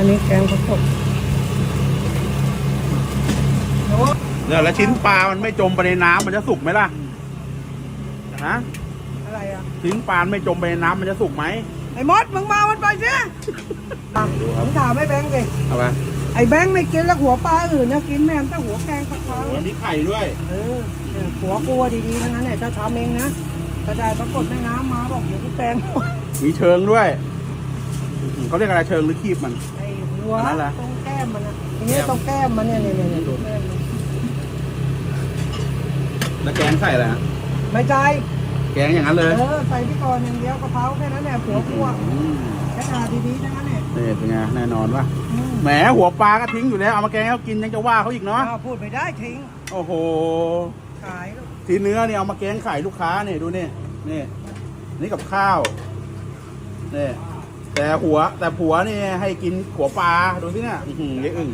อันนี้แกงผักสดเนี่ยแล้วชิ้นปลามันไม่จมไปในน้ำมันจะสุกไหมล่ะฮะอะไรอะชิ้นปลาไม่จมไปในน้ำมันจะสุกไหมไอ้มดมึงมามันไปสิผมถามไอ้แบงค์สิเอาไปไอ้แบงค์ไม่กินแล้วหัวปลาอื่นนะกินแม่งแต่หัวแกงปลาขาวโอ้ยมีไข่ด้วย เออเนี่ยหัวกลัวดีๆทั้งนั้นเนี่ยจะทำเองนะถ้าได้ปรากฏแม่น้ำมาบอกเดี๋ยวกูแปลงมีเชิงด้วยอื้อหือเขาเรียกอะไรเชิงหรือคีบมันไอ้ หัวอันนั้นเหรอตรงแก้มมันนะทีนี้ตรงแก้มมันเนี่ยเนี่ยเนี่ยเนี่ยตรงแก้มมันแล้วแกงใส่อะไรฮะไม่ใจแกงอย่างนั้นเลยเออใส่พี่กรณ์อย่างเดียวกะเพราแค่นั้นแหละหัวกลัวอืมแค่ทาดีๆทั้งนั้นแหละนี่เป็นไงแน่นอนป่ะอืมแหมหัวปลาก็ทิ้งอยู่แล้วเอามาแกงให้เขากินยังจะว่าเขาอีกเนาะอ้าวพูดไปได้ทิ้งโอ้โห ขายลูกทีเนื้อเนี่ยเอามาแกงไข่ลูกค้าเนี่ยดูนี่นี่นี่กับข้าวนี่ แต่หัวแต่ผัวนี่ให้กินหัวปลาดูสิเนี่ยอื้อหือยายอึ่ง